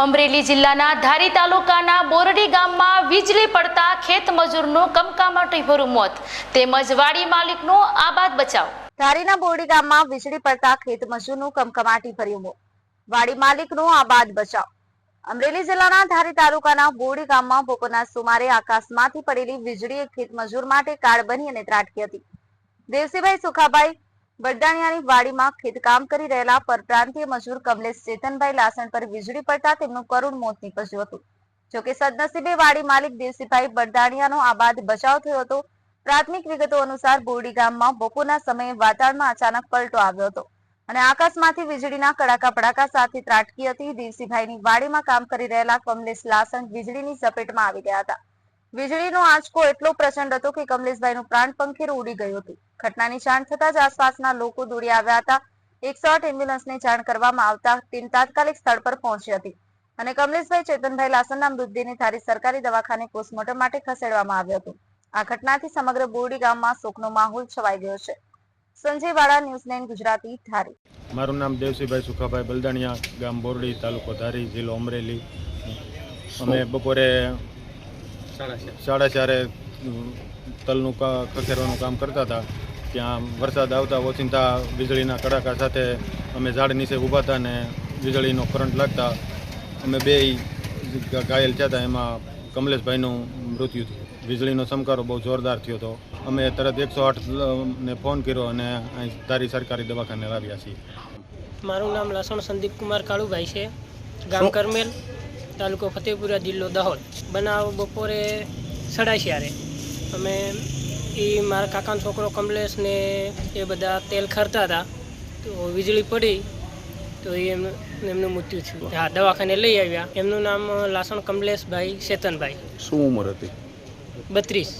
અમરેલી જિલ્લાના ધારી તાલુકાના બોરડી ગામમાં વીજળી પડતા ખેત મજૂરનું કમકામાટીભર્યું મોત. તેમજ વાડી માલિકનો આબાદ બચાવ. ધારીના બોરડી ગામમાં વીજળી પડતા ખેત મજૂરનું કમકમાટી મોત. વાડી માલિકનો આબાદ બચાવ. અમરેલી જિલ્લાના ધારી તાલુકાના બોરડી ગામમાં બપોરના સુમારે આકાશમાંથી પડેલી વીજળી ખેત મજૂર માટે કાળ બની અને ત્રાટકી હતી. દેવસીભાઈ સુખાભાઈ વડદાણિયાની વાડીમાં ખેતકામ કરી રહેલા પરપ્રાંતીય મજૂર કમલેશ ચેતનભાઈ લાસણ પર વીજળી પડતા તેમનું કરુણ મોત નીપજ્યું હતું. જોકે સદનસીબે વાડી માલિક દેવસીભાઈ બરદાણિયાનો આબાદ બચાવ થયો હતો. પ્રાથમિક વિગતો અનુસાર બોરડી ગામમાં બપોરના સમયે વાતાવરણમાં અચાનક પલટો આવ્યો હતો અને આકાશમાંથી વીજળીના કડાકા પડાકા સાથે ત્રાટકી હતી. દેવસીભાઈની વાડીમાં કામ કરી રહેલા કમલેશ લાસણ વીજળીની ઝપેટમાં આવી ગયા હતા. વીજળીનો આંચકો એટલો પ્રચંડ હતો કે કમલેશભાઈનું પ્રાણ પંખેર ઉડી ગયું હતું. ઘટનાની જાણ થતા જ આસપાસના લોકો દોડી આવ્યા હતા. એકસો આઠ એમ્બ્યુલન્સને જાણ કરવામાં આવતા ટીમ તાત્કાલિક સ્થળ પર પહોંચી હતી અને કમલેશભાઈ ચેતનભાઈ લાસનના મૃતદેહને ધારી સરકારી દવાખાને પોસ્ટમોર્ટમ માટે ખસેડવામાં આવ્યો હતો. આ ઘટનાથી સમગ્ર બોરડી ગામમાં શોકનો માહોલ છવાઈ ગયો છે. સંજય વાળા, ન્યૂઝ નાઇન ગુજરાતી, ધારી. મારું નામ દેવસીભાઈ સુખાભાઈ બલદાણિયા ગામ બોરડી તાલુકો ધારી, જિલ્લો અમરેલી. અમે બપોરે સાડા ચારે. તલનું ખખેરવાનું કામ કરતા હતા. ત્યાં વરસાદ આવતા ઓચિંતા વીજળીના કડાકા સાથે અમે ઝાડ નીચે ઊભા હતા ને વીજળીનો કરંટ લાગતા અમે બે ઘાયલ થયા હતા. એમાં કમલેશભાઈનું મૃત્યુ થયું. વીજળીનો ચમકારો બહુ જોરદાર થયો હતો. અમે તરત એકસો આઠ ને ફોન કર્યો અને અહીં તારી સરકારી દવાખાને લાવ્યા છીએ. મારું નામ લસણ સંદીપ કુમાર કાળુભાઈ છે. ગામ કરમેલ. તાલુકો ફતેપુરા જિલ્લો દાહોદ બનાવ બપોરે સડાશિયારે અમે એ મારા કાકાનો છોકરો કમલેશ ને એ બધા તેલ ખરતા હતા. તો વીજળી પડી તો એ એમનું એમનું મૃત્યુ થયું. હા દવાખાને લઈ આવ્યા. એમનું નામ લાસણ કમલેશભાઈ શેતનભાઈ. શું ઉંમર હતી? બત્રીસ.